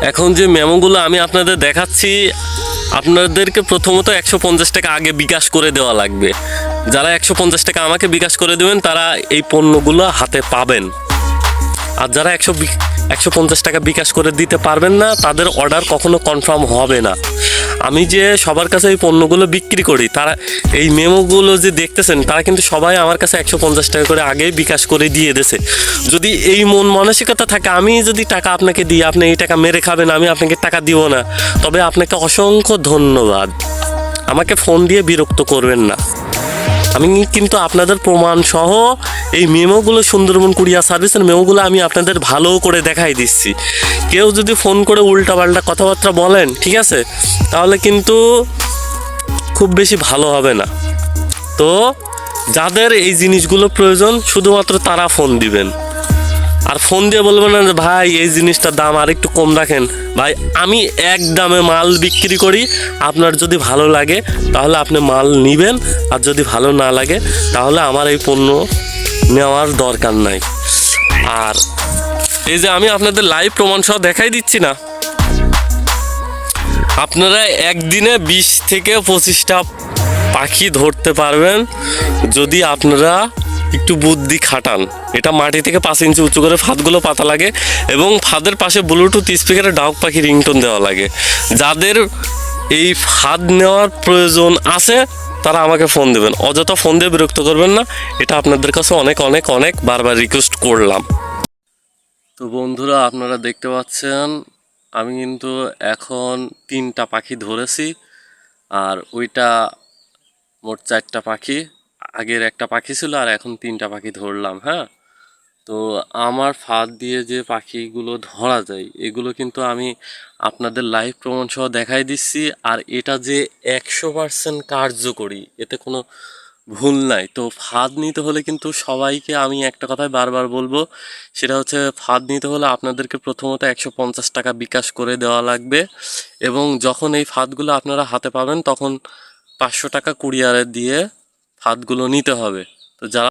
এখন যে মেমোগুলো আমি আপনাদের দেখাচ্ছি, আপনাদেরকে প্রথমত একশো পঞ্চাশ টাকা আগে বিকাশ করে দেওয়া লাগবে। যারা একশো পঞ্চাশ টাকা আমাকে বিকাশ করে দেবেন, তারা এই পণ্যগুলো হাতে পাবেন। আর যারা একশো একশো পঞ্চাশ টাকা বিকাশ করে দিতে পারবেন না, তাদের অর্ডার কখনো কনফার্ম হবে না। আমি যে সবার কাছে এই পণ্যগুলো বিক্রি করি, তারা এই মেমোগুলো যে দেখতেছেন, তারা কিন্তু সবাই আমার কাছে একশো পঞ্চাশ টাকা করে আগেই বিকাশ করে দিয়ে দেছে যদি এই মন মানসিকতা থাকে, আমি যদি টাকা আপনাকে দিই, আপনি এই টাকা মেরে খাবেন, আমি আপনাকে টাকা দিব না। তবে আপনাকে অসংখ্য ধন্যবাদ। আমাকে ফোন দিয়ে বিরক্ত করবেন না। আমি কিন্তু আপনাদের প্রমাণ সহ এই মেমোগুলো সুন্দরবন কুরিয়ার সার্ভিসের মেমোগুলো আমি আপনাদের ভালো করে দেখাই দিচ্ছি। কেউ যদি ফোন করে উল্টাপাল্টা কথাবার্তা বলেন, ঠিক আছে? তাহলে কিন্তু খুব বেশি ভালো হবে না। তো যাদের এই জিনিসগুলো প্রয়োজন, শুধুমাত্র তারা ফোন দিবেন। আর ফোন দিয়ে বলবেন না যে, ভাই, এই জিনিসটার দাম আর একটু কম রাখেন। ভাই, আমি এক দামে মাল বিক্রি করি। আপনার যদি ভালো লাগে, তাহলে আপনি মাল নিবেন। আর যদি ভালো না লাগে, তাহলে আমার এই পণ্য নেওয়ার দরকার নাই। আর এই যে আমি আপনাদের লাইভ প্রমাণ সহ দেখাই দিচ্ছি না। আপনারা একদিনে বিশ থেকে পঁচিশটা পাখি ধরতে পারবেন। যদি আপনারা একটু বুদ্ধি খাটান। এটা মাটি থেকে পাঁচ ইঞ্চি উঁচু করে ফাঁদগুলো পাতা লাগে এবং ফাঁদের পাশে ব্লুটুথ স্পিকারে ডাউক পাখি রিংটোন দেওয়া লাগে। যাদের এই ফাঁদ নেওয়ার প্রয়োজন আছে, তারা আমাকে ফোন দেবেন। অযথা ফোন দিয়ে বিরক্ত করবেন না। এটা আপনাদের কাছে অনেক অনেক অনেক বারবার রিকোয়েস্ট করলাম। তো বন্ধুরা, আপনারা দেখতে পাচ্ছেন, আমি কিন্তু এখন তিনটা পাখি ধরেছি, আর ওইটা মোট চারটা পাখি। আগের একটা পাখি ছিল আর এখন তিনটা পাখি ধরলাম হ্যাঁ? তো আমার ফাঁদ দিয়ে যে পাখিগুলো ধরা যায়, এগুলো কিন্তু আমি আপনাদের লাইভ প্রমাণ সহ দেখাই দিচ্ছি আর এটা যে একশো পার্সেন্ট কার্যকরী, এতে কোনো ভুল নাই। তো ফাঁদ নিতে হলে কিন্তু সবাইকে আমি একটা কথাই বারবার বলব, সেটা হচ্ছে ফাঁদ নিতে হলে আপনাদেরকে প্রথমত একশো পঞ্চাশ টাকা বিকাশ করে দেওয়া লাগবে এবং যখন এই ফাঁদগুলো আপনারা হাতে পাবেন তখন পাঁচশো টাকা কুরিয়ারে দিয়ে ফাঁদগুলো নিতে হবে। তো যারা